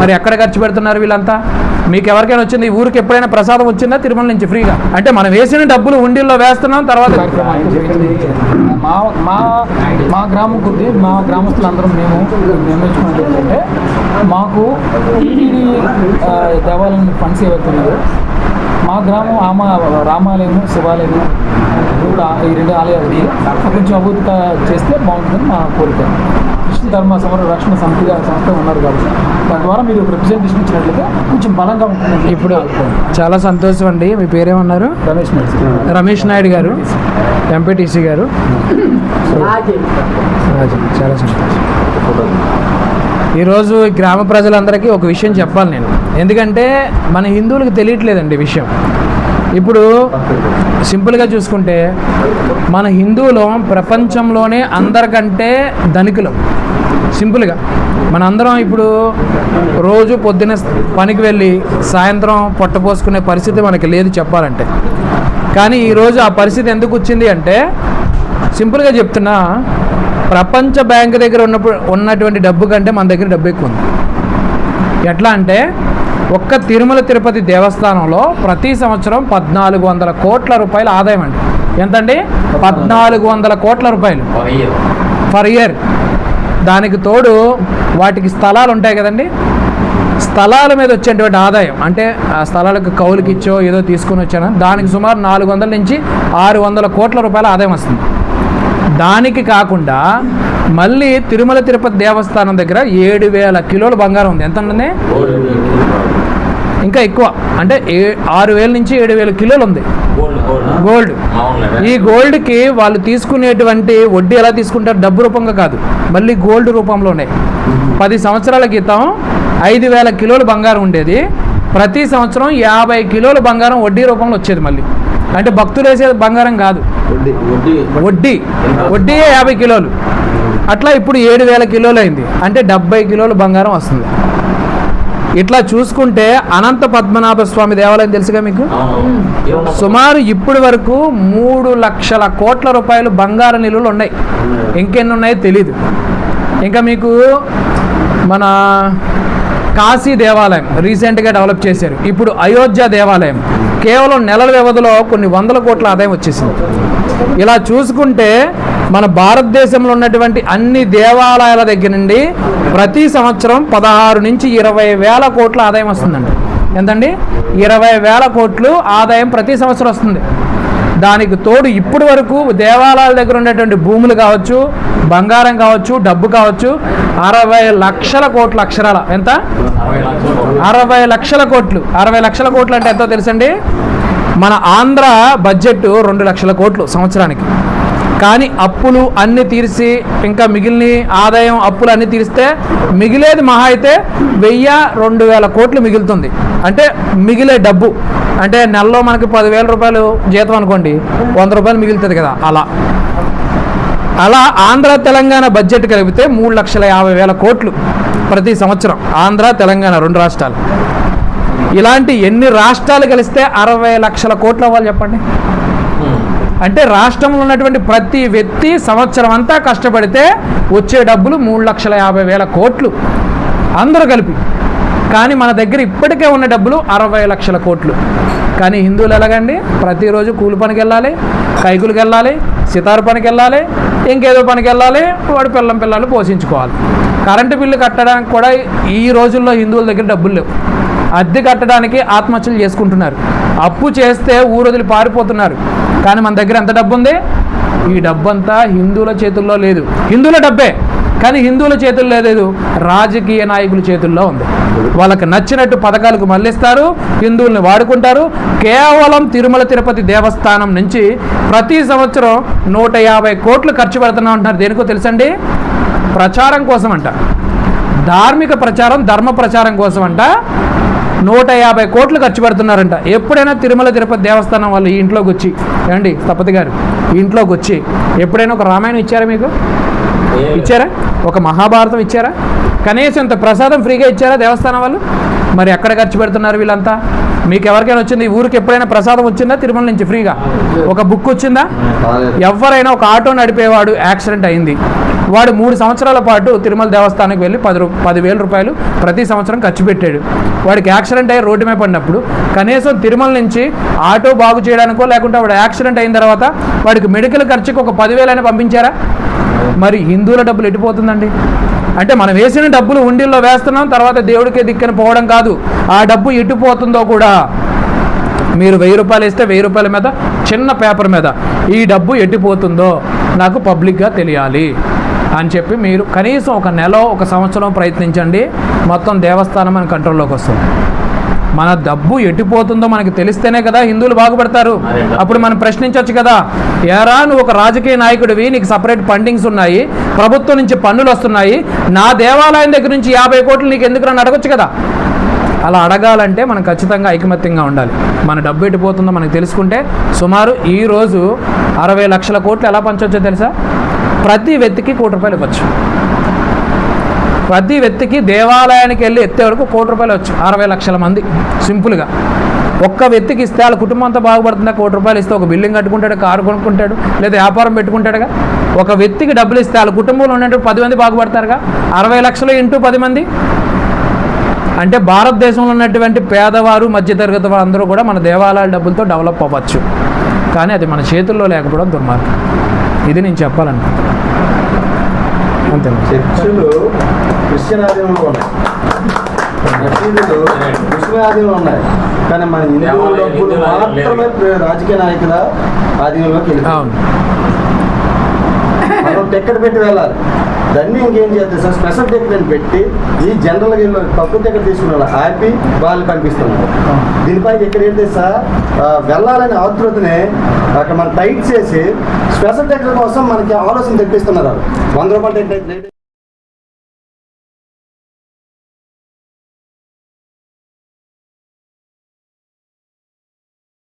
మరి ఎక్కడ ఖర్చు పెడుతున్నారు వీళ్ళంతా? మీకు ఎవరికైనా వచ్చింది? ఈ ఊరికి ఎప్పుడైనా ప్రసాదం వచ్చిందా? తిరుమల నుంచి ఫ్రీగా? అంటే మనం వేసిన డబ్బులు ఉండిల్లో వేస్తున్నాం తర్వాత మా మా మా గ్రామం కొద్ది మా గ్రామస్తులందరం మేము నిర్ణయించుకున్నది ఏంటంటే మాకు దేవాలయం ఫండ్స్ ఏవైతే మా గ్రామం ఆమ రామాలయము శివాలయము ఇంకా ఈ రెండు ఆలయాలు కొంచెం అభివృద్ధి చేస్తే బాగుంటుందని మా కోరిక. కృష్ణ ధర్మ సమర రక్షణ సమితిగా సంస్థ ఉన్నారు కాబట్టి. దాని ద్వారా మీరు రిప్రజెంటేషన్ ఇచ్చినట్లయితే కొంచెం బలంగా ఉంటుంది ఇప్పుడు చాలా సంతోషం అండి. మీ పేరేమన్నారు? రమేష్ మెడ్స్ రమేష్ నాయుడు గారు. ఎంపీటీసీ గారు. చాలా సంతోషం. ఈరోజు గ్రామ ప్రజలందరికీ ఒక విషయం చెప్పాలి నేను. ఎందుకంటే మన హిందువులకు తెలియట్లేదండి విషయం. ఇప్పుడు సింపుల్గా చూసుకుంటే మన హిందువులు ప్రపంచంలోనే అందరికంటే ధనికులం. సింపుల్గా మనందరం ఇప్పుడు రోజు పొద్దున పనికి వెళ్ళి సాయంత్రం పొట్టపోసుకునే పరిస్థితి మనకి లేదు చెప్పాలంటే. కానీ ఈరోజు ఆ పరిస్థితి ఎందుకు వచ్చింది అంటే సింపుల్గా చెప్తున్నా ప్రపంచ బ్యాంక్ దగ్గర ఉన్నప్పుడు ఉన్నటువంటి డబ్బు కంటే మన దగ్గర డబ్బు ఎక్కువ ఉంది. ఎట్లా అంటే ఒక్క తిరుమల తిరుపతి దేవస్థానంలో ప్రతి సంవత్సరం పద్నాలుగు వందల కోట్ల రూపాయల ఆదాయం అండి. ఎంతండి? పద్నాలుగు వందల కోట్ల రూపాయలు. ఫర్ ఇయర్ దానికి తోడు వాటికి స్థలాలు ఉంటాయి కదండి? స్థలాల మీద వచ్చేటువంటి ఆదాయం. అంటే ఆ స్థలాలకు కౌలుకి ఇచ్చో ఏదో తీసుకొని వచ్చాను దానికి సుమారు నాలుగు వందల నుంచి ఆరు వందల కోట్ల రూపాయల ఆదాయం వస్తుంది. దానికి కాకుండా మళ్ళీ తిరుమల తిరుపతి దేవస్థానం దగ్గర ఏడు వేల కిలోల బంగారం ఉంది. ఎంత ఉంటుంది? ఇంకా ఎక్కువ. అంటే ఏ ఆరు వేల నుంచి ఏడు వేల కిలోలు ఉంది. గోల్డ్ ఈ గోల్డ్కి వాళ్ళు తీసుకునేటువంటి వడ్డీ ఎలా తీసుకుంటారు? డబ్బు రూపంగా కాదు. మళ్ళీ గోల్డ్ రూపంలోనే. పది సంవత్సరాల క్రితం ఐదు వేల కిలోలు బంగారం ఉండేది. ప్రతి సంవత్సరం యాభై కిలోల బంగారం వడ్డీ రూపంలో వచ్చేది మళ్ళీ. అంటే భక్తులు వేసేది బంగారం కాదు. వడ్డీ వడ్డీయే యాభై కిలోలు. అట్లా ఇప్పుడు ఏడు వేల కిలోలు అయింది. అంటే డెబ్బై కిలోలు బంగారం వస్తుంది. ఇట్లా చూసుకుంటే అనంత పద్మనాభ స్వామి దేవాలయం తెలుసుగా మీకు? సుమారు ఇప్పటి వరకు మూడు లక్షల కోట్ల రూపాయలు బంగారు నిలువలు ఉన్నాయి. ఇంకెన్ని ఉన్నాయో తెలీదు. ఇంకా మీకు మన కాశీ దేవాలయం రీసెంట్గా డెవలప్ చేశారు. ఇప్పుడు అయోధ్య దేవాలయం. కేవలం నెలల వ్యవధిలో కొన్ని వందల కోట్ల ఆదాయం వచ్చేసింది. ఇలా చూసుకుంటే మన భారతదేశంలో ఉన్నటువంటి అన్ని దేవాలయాల దగ్గర నుండి ప్రతి సంవత్సరం పదహారు నుంచి ఇరవై వేల కోట్ల ఆదాయం వస్తుందండి. ఎంతండి? ఇరవై వేల కోట్లు ఆదాయం ప్రతి సంవత్సరం వస్తుంది. దానికి తోడు ఇప్పటి వరకు దేవాలయాల దగ్గర ఉన్నటువంటి భూములు కావచ్చు బంగారం కావచ్చు డబ్బు కావచ్చు అరవై లక్షల కోట్ల అక్షరాల. ఎంత? అరవై లక్షల కోట్లు. అరవై లక్షల కోట్లు అంటే ఎంతో తెలుసండి? మన ఆంధ్ర బడ్జెట్ రెండు లక్షల కోట్లు సంవత్సరానికి. కానీ అప్పులు అన్ని తీర్చి ఇంకా మిగిలిన ఆదాయం అప్పులు అన్ని తీరిస్తే మిగిలేది మహా అయితే వెయ్యి రెండు వేల కోట్లు మిగులుతుంది. అంటే మిగిలే డబ్బు. అంటే నెలలో మనకి పదివేల రూపాయలు జీతం అనుకోండి వంద రూపాయలు మిగులుతుంది కదా అలా. అలా ఆంధ్ర తెలంగాణ బడ్జెట్ కలిపితే మూడు లక్షల యాభై వేల కోట్లు ప్రతి సంవత్సరం ఆంధ్ర తెలంగాణ రెండు రాష్ట్రాలు. ఇలాంటి ఎన్ని రాష్ట్రాలు కలిస్తే అరవై లక్షల కోట్లు అవ్వాలి చెప్పండి? అంటే రాష్ట్రంలో ఉన్నటువంటి ప్రతి వ్యక్తి సంవత్సరం అంతా కష్టపడితే వచ్చే డబ్బులు మూడు లక్షల యాభై వేల కోట్లు. అందరూ కలిపి. కానీ మన దగ్గర ఇప్పటికే ఉన్న డబ్బులు అరవై లక్షల కోట్లు. కానీ హిందువులు ఎలాగండి? ప్రతిరోజు కూలి పనికి వెళ్ళాలి కైకులకి వెళ్ళాలి సితారు పనికి వెళ్ళాలి ఇంకేదో పనికి వెళ్ళాలి వాడు పిల్లం పిల్లలు పోషించుకోవాలి. కరెంటు బిల్లు కట్టడానికి కూడా ఈ రోజుల్లో హిందువుల దగ్గర డబ్బులు లేవు. అద్దె కట్టడానికి ఆత్మహత్యలు చేసుకుంటున్నారు. అప్పు చేస్తే ఊరొదిలి పారిపోతున్నారు. కానీ మన దగ్గర ఎంత డబ్బు ఉంది? ఈ డబ్బంతా హిందువుల చేతుల్లో లేదు. హిందువుల డబ్బే కానీ హిందువుల చేతుల్లో లేదు రాజకీయ నాయకుల చేతుల్లో ఉంది. వాళ్ళకి నచ్చినట్టు పథకాలకు మళ్ళిస్తారు హిందువుల్ని వాడుకుంటారు. కేవలం తిరుమల తిరుపతి దేవస్థానం నుంచి ప్రతి సంవత్సరం నూట యాభై కోట్లు ఖర్చు పెడుతున్నాం అంటున్నారు. దేనికో తెలుసండి? ప్రచారం కోసం అంట ధార్మిక ప్రచారం ధర్మ ప్రచారం కోసం అంట నూట యాభై కోట్లు ఖర్చు పెడుతున్నారంట. ఎప్పుడైనా తిరుమల తిరుపతి దేవస్థానం వాళ్ళు ఈ ఇంట్లోకి వచ్చి ఏమండి తపతి గారు ఈ ఇంట్లోకి వచ్చి ఎప్పుడైనా ఒక రామాయణం ఇచ్చారా మీకు? ఇచ్చారా? ఒక మహాభారతం ఇచ్చారా? కనీసం ఇంత ప్రసాదం ఫ్రీగా ఇచ్చారా దేవస్థానం వాళ్ళు? మరి ఎక్కడ ఖర్చు పెడుతున్నారు వీళ్ళంతా? మీకు ఎవరికైనా వచ్చింది ఊరికి ఎప్పుడైనా ప్రసాదం వచ్చిందా? తిరుమల నుంచి ఫ్రీగా? ఒక బుక్ వచ్చిందా? ఎవరైనా ఒక ఆటో నడిపేవాడు యాక్సిడెంట్ అయింది. వాడు మూడు సంవత్సరాల పాటు తిరుమల దేవస్థానానికి వెళ్ళి పది రూ పదివేల రూపాయలు ప్రతి సంవత్సరం ఖర్చు పెట్టాడు. వాడికి యాక్సిడెంట్ అయ్యి రోడ్డు మీద పడినప్పుడు కనీసం తిరుమల నుంచి ఆటో బాగు చేయడానికో లేకుంటే వాడు యాక్సిడెంట్ అయిన తర్వాత వాడికి మెడికల్ ఖర్చుకి ఒక పదివేలైనా పంపించారా? మరి హిందువుల డబ్బులు ఎట్టిపోతుందండి అంటే మనం వేసిన డబ్బులు ఉండిల్లో వేస్తున్నాం తర్వాత దేవుడికే దిక్కని పోవడం కాదు. ఆ డబ్బు ఎట్టిపోతుందో కూడా మీరు వెయ్యి రూపాయలు ఇస్తే వెయ్యి రూపాయల మీద చిన్న పేపర్ మీద ఈ డబ్బు ఎట్టిపోతుందో నాకు పబ్లిక్గా తెలియాలి అని చెప్పి మీరు కనీసం ఒక నెల ఒక సంవత్సరం ప్రయత్నించండి. మొత్తం దేవస్థానం మన కంట్రోల్లోకి వస్తుంది. మన డబ్బు ఎట్టిపోతుందో మనకి తెలిస్తేనే కదా హిందువులు బాగుపడతారు. అప్పుడు మనం ప్రశ్నించవచ్చు కదా ఎరా నువ్వు ఒక రాజకీయ నాయకుడివి నీకు సపరేట్ ఫండింగ్స్ ఉన్నాయి ప్రభుత్వం నుంచి పన్నులు వస్తున్నాయి నా దేవాలయం దగ్గర నుంచి యాభై కోట్లు నీకు ఎందుకు నన్ను అడగొచ్చు కదా. అలా అడగాలంటే మనం ఖచ్చితంగా ఐకమత్యంగా ఉండాలి. మన డబ్బు ఎట్టిపోతుందో మనకు తెలుసుకుంటే సుమారు ఈ రోజు అరవై లక్షల కోట్లు ఎలా పంచవచ్చో తెలుసా? ప్రతి వ్యక్తికి కోటి రూపాయలు ఇవ్వచ్చు. ప్రతి వ్యక్తికి దేవాలయానికి వెళ్ళి ఎత్తే వరకు కోటి రూపాయలు వచ్చు అరవై లక్షల మంది సింపుల్గా. ఒక్క వ్యక్తికి ఇస్తే వాళ్ళ కుటుంబం అంతా బాగుపడుతుందా? కోటి రూపాయలు ఇస్తే ఒక బిల్డింగ్ కట్టుకుంటాడు కారు కొనుక్కుంటాడు లేదా వ్యాపారం పెట్టుకుంటాడుగా? ఒక వ్యక్తికి డబ్బులు ఇస్తే వాళ్ళ కుటుంబంలో ఉన్నట్టు పది మంది బాగుపడతారుగా? అరవై లక్షలు ఇంటూ పది మంది? అంటే భారతదేశంలో ఉన్నటువంటి పేదవారు మధ్యతరగతి వారు అందరూ కూడా మన దేవాలయాల డబ్బులతో డెవలప్ అవ్వచ్చు. కానీ అది మన చేతుల్లో లేకపోవడం దుర్మార్గం. ఇది నేను చెప్పాలనుకుంటున్నాను అంతే చర్చిలు క్రిస్టియన్ ఆధీనంలో ఉన్నాయి. మసీదులు ముస్లిం ఆధీనంలో ఉన్నాయి. కానీ మన డబ్బులు మాత్రమే రాజకీయ నాయకుల ఆధీనంలోకి వెళ్ళి అవును. మనం టికెట్ పెట్టి వెళ్ళాలి. దాన్ని ఇంకేం చేస్తే సార్ స్పెషల్ టికెట్ పెట్టి ఈ జనరల్గా వీళ్ళు తక్కువ టికెట్ తీసుకున్న వాళ్ళు ఆపి వాళ్ళు పంపిస్తున్నారు దీనిపై ఇక్కడ ఏంటి సార్? వెళ్ళాలనే ఆతృతని అక్కడ మనం టైట్ చేసి స్పెషల్ టికెట్ కోసం మనకి ఆలోచన తెప్పిస్తున్నారు వంద రూపాయలు టికెట్